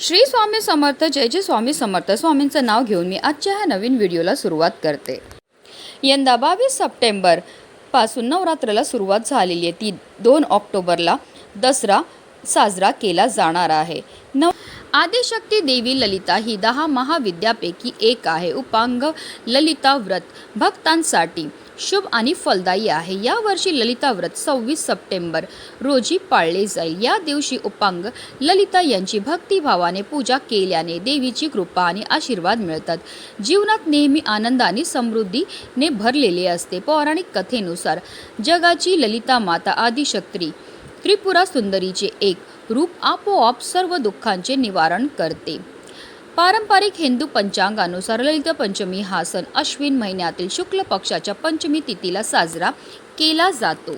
श्री स्वामी समर्थ जय जय स्वामी समर्थ. स्वामींचं नाव घेऊन मी आजच्या ह्या नवीन व्हिडिओला सुरुवात करते. यंदा बावीस सप्टेंबरपासून नवरात्राला सुरुवात झालेली आहे. ती दोन ऑक्टोबरला दसरा साजरा केला जाणार आहे. नव आदिशक्ती देवी ललिता ही दहा महाविद्यापैकी एक आहे. उपांग ललिता व्रत भक्तांसाठी शुभ आणि फलदायी आहे. यावर्षी ललिता व्रत सव्वीस सप्टेंबर रोजी पाळले जाईल. या दिवशी उपांग ललिता यांची भक्तिभावाने पूजा केल्याने देवीची कृपा आणि आशीर्वाद मिळतात. जीवनात नेहमी आनंद आणि समृद्धीने भरलेले असते. पौराणिक कथेनुसार जगाची ललिता माता आदिशक्त्री त्रिपुरा सुंदरीचे एक रूप आपोआप सर्व दुःखांचे निवारण करते. पारंपरिक हिंदू पंचांगानुसार ललित पंचमी हा सण अश्विन महिन्यातील शुक्ल पक्षाच्या पंचमी तिथीला साजरा केला जातो.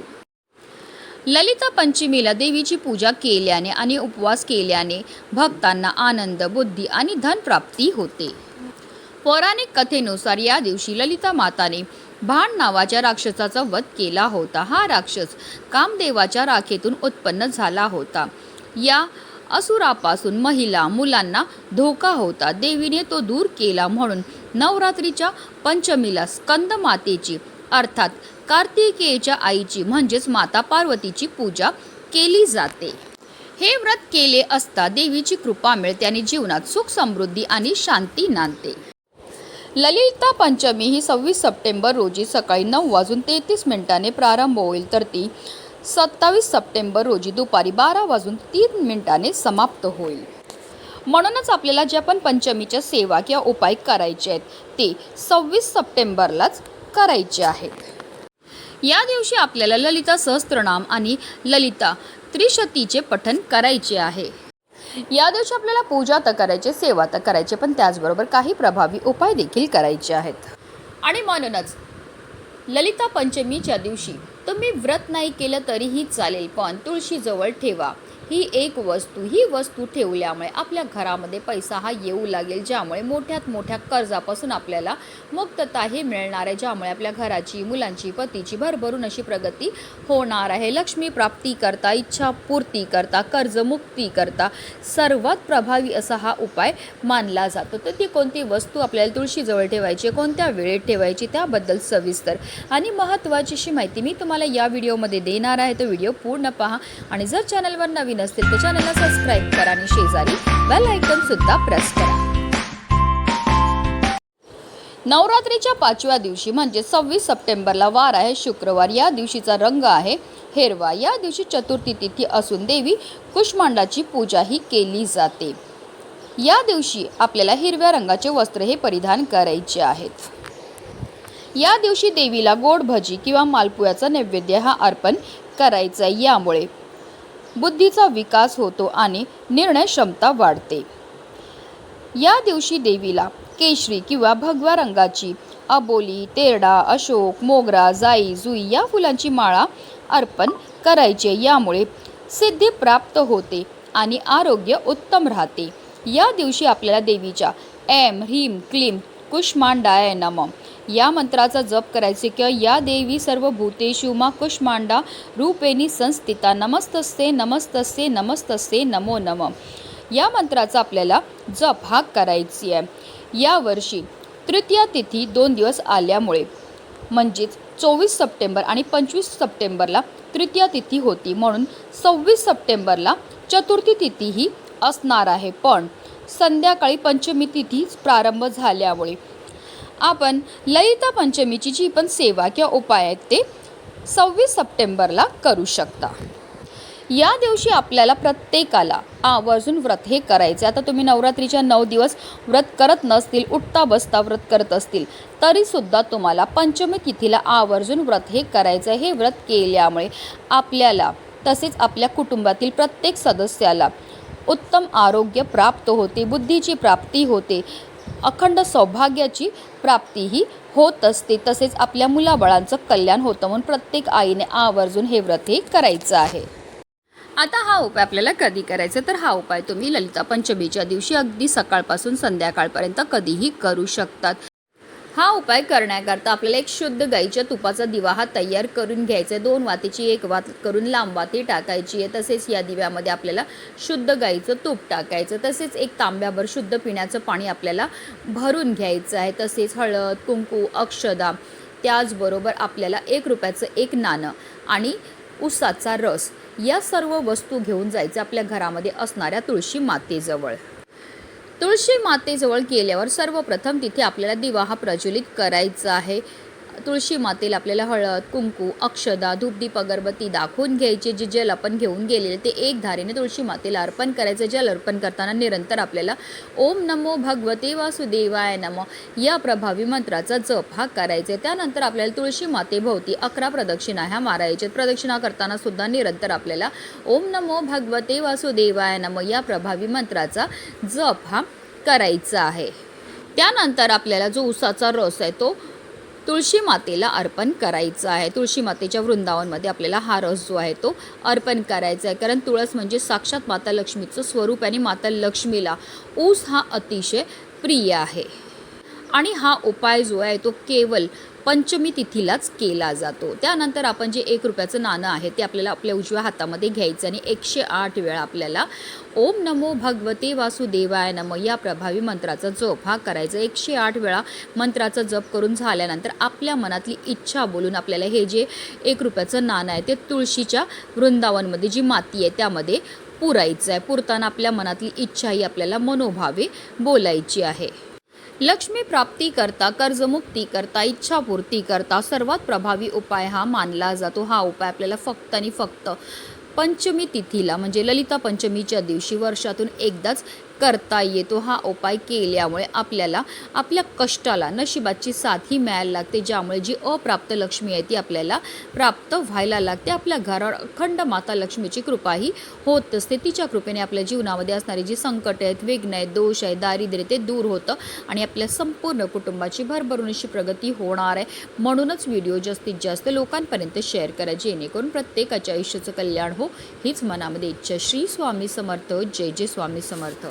ललिता पंचमीला देवीची पूजा केल्याने आणि उपवास केल्याने भक्तांना आनंद बुद्धी आणि धनप्राप्ती होते. पौराणिक कथेनुसार या दिवशी ललिता माताने भाण नावाच्या राक्षसाचा वध केला होता. हा राक्षस कामदेवाच्या राखेतून उत्पन्न झाला होता. या असुरापासून महिला मुलांना धोका होता. देवीने तो दूर केला म्हणून नवरात्रीच्या पंचमीला स्कंद मातेची अर्थात कार्तिकेयच्या आईची म्हणजेच माता पार्वतीची पूजा केली जाते. हे व्रत केले असता देवीची कृपा मिळते आणि जीवनात सुख समृद्धी आणि शांती नांदते. ललिता पंचमी ही सव्वीस सप्टेंबर रोजी सकाळी नऊ वाजून तेहतीस मिनिटांने प्रारंभ होईल तर ती सत्तावीस सप्टेंबर रोजी दुपारी बारा वाजून तीन मिनिटाने समाप्त होईल. म्हणूनच आपल्याला ज्या पण पंचमीच्या सेवा किंवा उपाय करायचे आहेत ते सव्वीस सप्टेंबरलाच करायचे आहेत. या दिवशी आपल्याला ललिता सहस्त्रनाम आणि ललिता त्रिशतीचे पठन करायचे आहे. या दिवशी आपल्याला पूजा तर करायचे सेवा तर करायचे पण त्याचबरोबर काही प्रभावी उपाय देखील करायचे आहेत. आणि म्हणूनच ललिता पंचमीच्या दिवशी तुम्ही व्रत नाही केलं तरीही चालेल. पण तुळशीजवळ ठेवा. ही एक वस्तू ही वस्तू ठेवल्यामुळे आपल्या घरामध्ये पैसा हा येऊ लागेल ज्यामुळे मोठ्यात मोठ्या कर्जापासून आपल्याला मुक्तता हे मिळणार आहे ज्यामुळे आपल्या घराची मुलांची पतीची भरभरून अशी प्रगती होणार आहे. लक्ष्मी प्राप्ती करता इच्छा पूर्ती करता कर्जमुक्ती करता सर्वात प्रभावी असा हा उपाय मानला जातो. तर ती कोणती वस्तू आपल्याला तुळशीजवळ ठेवायची कोणत्या वेळेत ठेवायची त्याबद्दल सविस्तर आणि महत्त्वाची अशी माहिती मी तुम्हाला या व्हिडिओमध्ये देणार आहे. तो व्हिडिओ पूर्ण पहा आणि जर चॅनलवर नवीन असतील तर चॅनलला सबस्क्राईब करा आणि शेजारी बेल आयकन सुद्धा प्रेस करा. नवरात्रीच्या पाचव्या दिवशी म्हणजे सव्वीस सप्टेंबरला वार आहे. शुक्रवार या दिवशीचा रंग आहे. हिरवा या दिवशी चतुर्थी तिथी असून देवी कुष्मांडाची पूजाही केली जाते. या दिवशी आपल्याला हिरव्या रंगाचे वस्त्र हे परिधान करायचे आहेत. या दिवशी देवीला गोड भजी किंवा मालपुयाचा नैवेद्य हा अर्पण करायचा आहे. यामुळे बुद्धीचा विकास होतो आणि निर्णय क्षमता वाढते. या दिवशी देवीला केशरी किंवा भगवा रंगाची अबोली तेरडा अशोक मोगरा जाई जुई या फुलांची माळा अर्पण करायचे. यामुळे सिद्धी प्राप्त होते आणि आरोग्य उत्तम राहते. या दिवशी आपल्याला देवीच्या एम ह्रीम क्लीम कुष्मांडाय नम. या मंत्राचा जप करायचे किंवा या देवी सर्व भूतेषु मा कुष्मांडा रूपेणी संस्थिता नमस्तस्ते नमस्तस्ते नमस्तस्ते नमो नम. या मंत्राचा आपल्याला जप हा करायची आहे. यावर्षी तृतीया तिथी दोन दिवस आल्यामुळे म्हणजेच चोवीस सप्टेंबर आणि पंचवीस सप्टेंबरला तृतीया तिथी होती. म्हणून सव्वीस सप्टेंबरला चतुर्थी तिथी ही असणार आहे. पण संध्याकाळी पंचमी तिथीच प्रारंभ झाल्यामुळे आपण ललिता पंचमीची जी पण सेवा किंवा उपाय आहेत ते सव्वीस सप्टेंबरला करू शकता. या दिवशी आपल्याला प्रत्येकाला आवर्जून व्रत हे करायचे आता तुम्ही नवरात्रीच्या नऊ दिवस व्रत करत नसतील उठता बसता व्रत करत असतील तरीसुद्धा तुम्हाला पंचमी तिथीला आवर्जून व्रत हे करायचं हे व्रत केल्यामुळे आपल्याला तसेच आपल्या कुटुंबातील प्रत्येक सदस्याला उत्तम आरोग्य प्राप्त होते बुद्धीची प्राप्ती होते अखंड सौभाग्याची प्राप्तीही होत असते. तसेच आपल्या मुलाबाळांचं कल्याण होतं म्हणून प्रत्येक आईने आवर्जून हे व्रत हे करायचं आहे. आता हा उपाय आपल्याला कधी करायचा? तर हा उपाय तुम्ही ललिता पंचमीच्या दिवशी अगदी सकाळपासून संध्याकाळपर्यंत कधीही करू शकतात. हा उपाय करण्याकरता आपल्याला एक शुद्ध गाईच्या तुपाचा दिवा हा तयार करून घ्यायचा आहे. दोन वातीची एक वात करून लांब वाती टाकायची आहे. तसेच या दिव्यामध्ये आपल्याला शुद्ध गाईचं तूप टाकायचं तसेच एक तांब्याभर शुद्ध पिण्याचं पाणी आपल्याला भरून घ्यायचं आहे. तसेच हळद कुंकू अक्षदा त्याचबरोबर आपल्याला एक रुपयाचं एक नाणं आणि उसाचा रस या सर्व वस्तू घेऊन जायचं आपल्या घरामध्ये असणाऱ्या तुळशी मातेजवळ. तुळशी मातेजवळ गेल्यावर सर्वप्रथम तिथे आपल्याला दिवा हा प्रज्वलित करायचा आहे. तुळशी मातेला आपल्याला हळद कुंकू अक्षदा धूपदीप अगरबत्ती दाखवून घ्यायचे जे जल आपण घेऊन गेलेले ते एक धारेने तुळशी मातेला अर्पण करायचं. जल अर्पण करताना निरंतर आपल्याला ओम नमो भगवते वासुदेवाय नम या प्रभावी मंत्राचा जप हा करायचा त्यानंतर आपल्याला तुळशी मातेभोवती अकरा प्रदक्षिणा ह्या मारायच्या प्रदक्षिणा करताना सुद्धा निरंतर आपल्याला ओम नमो भगवते वासुदेवाय नम या प्रभावी मंत्राचा जप हा करायचा आहे. त्यानंतर आपल्याला जो उसाचा रस आहे तो तुळशी मातेला अर्पण करायचं आहे. तुळशी मातेच्या वृंदावनमध्ये आपल्याला हा रस जो आहे तो अर्पण करायचा आहे. कारण तुळस म्हणजे साक्षात माता लक्ष्मीचं स्वरूप आणि माता लक्ष्मीला ऊस हा अतिशय प्रिय आहे. आणि हा उपाय जो आहे तो केवळ पंचमी तिथीलाच केला जातो. त्यानंतर आपण जे एक रुपयाचं नाणं आहे ते आपल्याला आपल्या उजव्या हातामध्ये घ्यायचं आणि एकशे आठ वेळा आपल्याला ओम नमो भगवते वासुदेवाय नम या प्रभावी मंत्राचा जप हा करायचा. एकशे आठ वेळा मंत्राचा जप करून झाल्यानंतर आपल्या मनातली इच्छा बोलून आपल्याला हे जे एक रुपयाचं नाणं आहे ते तुळशीच्या वृंदावनमध्ये जी माती आहे त्यामध्ये पुरायचं आहे पुरताना आपल्या मनातली इच्छा ही आपल्याला मनोभावे बोलायची आहे. लक्ष्मी प्राप्ती करता कर्जमुक्ती करता इच्छापूर्ती करता सर्वात प्रभावी उपाय हा मानला जातो. हा उपाय आपल्याला फक्त आणि फक्त पंचमी तिथीला म्हणजे ललिता पंचमीच्या दिवशी वर्षातून एकदाच करता येतो हा उपाय केल्यामुळे आपल्याला आपल्या कष्टाला नशिबाची साथही मिळायला लागते ज्यामुळे जी अप्राप्त लक्ष्मी आहे ती आपल्याला प्राप्त व्हायला लागते. आपल्या घरावर अखंड माता लक्ष्मीची कृपाही होत असते. तिच्या कृपेने आपल्या जीवनामध्ये असणारी जी संकट आहेत विघ्न आहेत दोष आहे दारिद्र्य ते दूर होतं आणि आपल्या संपूर्ण कुटुंबाची भरभरून अशी प्रगती होणार आहे. म्हणूनच व्हिडिओ जास्तीत जास्त लोकांपर्यंत शेअर करा जेणेकरून प्रत्येकाच्या आयुष्याचं कल्याण हो हीच मनामध्ये इच्छा. श्री स्वामी समर्थ. जय जय स्वामी समर्थ.